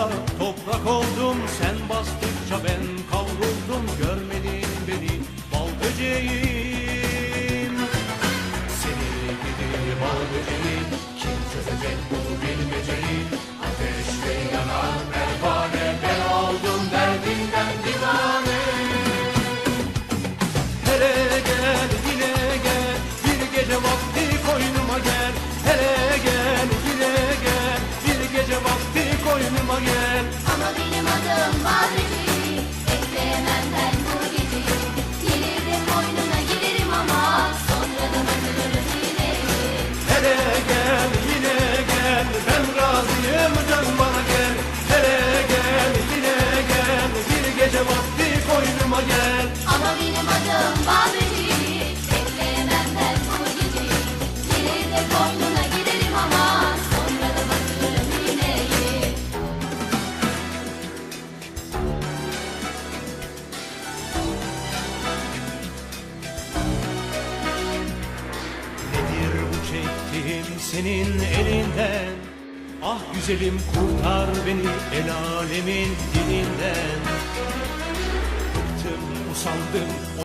da toprak oldum Sen bastıkça ben kavruldum. Görmedin beni bal böceğim vakti koynuma gel. Ama benim adım Bekleyemem ben bu gece. Gelir de koynuna girerim ama Sonra da batırırım yine. Hele gel yine gel. Ben razıyım dön bana gel. Hele gel yine gel. Bir gece vakti koynuma gel. Ama benim adım Badri çektiğim senin elinden. Ah güzelim kurtar beni el alemin dilinden. Bıktım usandım